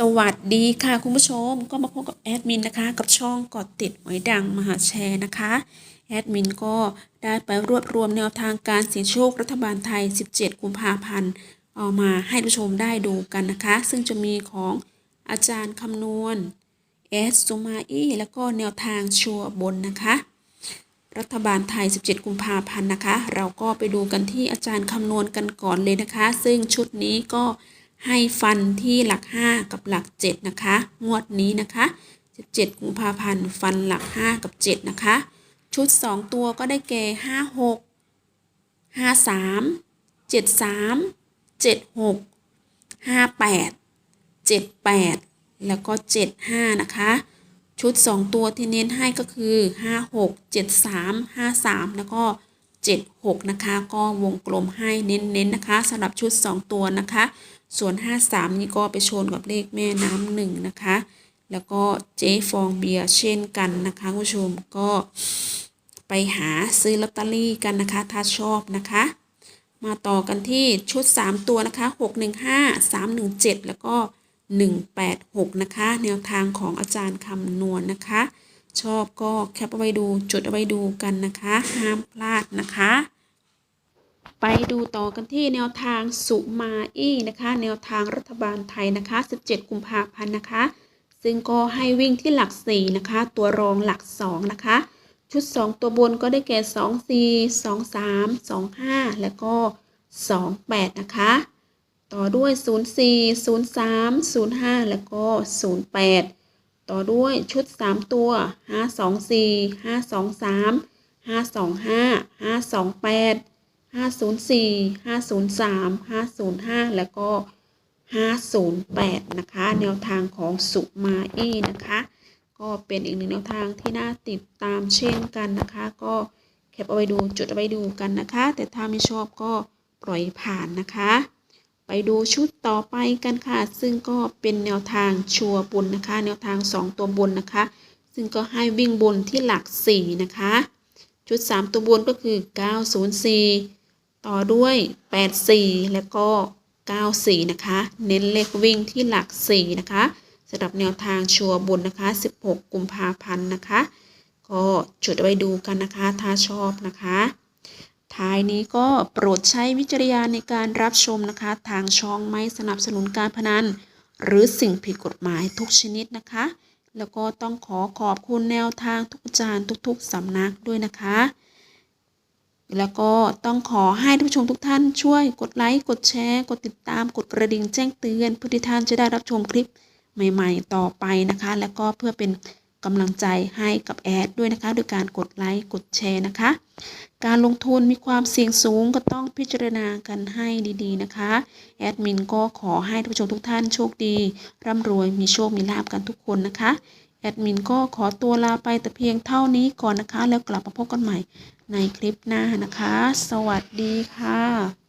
สวัสดีค่ะคุณผู้ชมก็มาพบกับแอดมินนะคะ กับช่องกอดติดหวยดังมหาแชร์นะคะแอดมินก็ได้ไปรวบรวมแนวทางการเสี่ยงโชครัฐบาลไทย 17 กุมภาพันธ์เอามาให้ผู้ชมได้ดูกันนะคะ ซึ่งจะมีของอาจารย์คำนวณเอสซูมาอีแล้วก็แนวทางชัวบนนะคะ รัฐบาลไทย 17 กุมภาพันธ์นะคะ เราก็ไปดูกันที่อาจารย์คำนวณกันก่อนเลยนะคะ ซึ่งชุดนี้ก็ ให้ฟันที่หลัก 5 กับหลัก 7 นะคะ งวดนี้นะคะ 17 กุมภาพันธ์ฟันหลัก 5 กับ 7 นะคะ ชุด 2 ตัวก็ได้แก่ 56 53 73 76 58 78 แล้วก็ 75 นะคะ ชุด 2 ตัวที่เน้นให้ก็คือ 5 6 7 3 5 3 แล้วก็ 7 6 นะคะ ก็วงกลมให้เน้นๆนะคะสำหรับชุด 2 ตัวนะคะ ส่วน 5 3 นี่ก็ไปชนกับเลขแม่น้ำหนึ่งนะคะ แล้วก็เจ๊ฟองเบียร์เช่นกันนะคะคุณผู้ชมก็ไปหาซื้อลอตเตอรี่กันนะคะ ถ้าชอบนะคะ มาต่อกันที่ชุด 3 ตัวนะคะ 615 317 แล้วก็ 186 นะคะ แนวทางของอาจารย์คำนวณนะคะ ชอบก็แคปเอาไว้ดูจดเอาไว้ดูกันนะคะ ห้ามพลาดนะคะ ไปดูต่อกันที่แนวทางสุมาอี้นะคะ แนวทางรัฐบาลไทยนะคะ 17 กุมภาพันธ์นะคะ ซึ่งก็ให้วิ่งที่หลัก 4 นะคะ ตัวรองหลัก 2 นะคะ ชุด 2 ตัวบนก็ได้แก่ 2 4 2 3 2 5 แล้วก็ 2 8 นะคะ ต่อด้วย 0 4 0 3 0 5 แล้วก็ 0 8 ต่อด้วยชุด 3 ตัว 5 2 4 5 2 3 5 2 5 5 2 8 504 503 505 แล้วก็ 508 นะคะ แนวทางของสุมาอี้นะคะ ก็เป็นอีกหนึ่งแนวทางที่น่าติดตามเช่นกันนะคะ ก็แคปเอาไว้ดูจุดเอาไว้ดูกันนะคะ แต่ถ้าไม่ชอบก็ปล่อยผ่านนะคะ ไปดูชุดต่อไปกันค่ะ ซึ่งก็เป็นแนวทางชัวบนนะคะ แนวทาง 2 ตัวบนนะคะ ซึ่งก็ให้วิ่งบนที่หลัก 4 นะคะ ชุด 3 ตัวบนก็คือ 904 ต่อด้วย 84 แล้วก็ 94 นะคะ เน้นเลขวิ่งที่หลัก 4 นะคะสำหรับแนวทางชัวบนนะคะ 16 กุมภาพันธ์นะคะ ก็จดไว้ดูกันนะคะ ถ้าชอบนะคะ ท้ายนี้ก็โปรดใช้วิจารณญาณในการรับชมนะคะ ทางช่องไม่สนับสนุนการพนัน หรือสิ่งผิดกฎหมายทุกชนิดนะคะ แล้วก็ต้องขอขอบคุณแนวทางทุกอาจารย์ทุกๆสำนักด้วยนะคะ แล้วก็ต้องขอให้ท่านผู้ชมทุกท่านช่วยกดไลค์กดแชร์ กดติดตามกดกระดิ่งแจ้งเตือนเพื่อที่ท่านจะได้รับชมคลิปใหม่ๆ ต่อไปนะคะ แล้วก็เพื่อเป็นกำลังใจให้กับแอดด้วยนะคะโดยการกดไลค์กดแชร์นะคะ การลงทุนมีความเสี่ยงสูงก็ต้องพิจารณากันให้ดีๆนะคะ แอดมินก็ขอให้ทุกผู้ชมทุกท่านโชคดี ร่ำรวยมีโชคมีลาบกันทุกคนนะคะ แอดมินก็ขอตัวลาไปแต่เพียงเท่านี้ก่อนนะคะ แล้วกลับมาพบกันใหม่ในคลิปหน้านะคะ สวัสดีค่ะ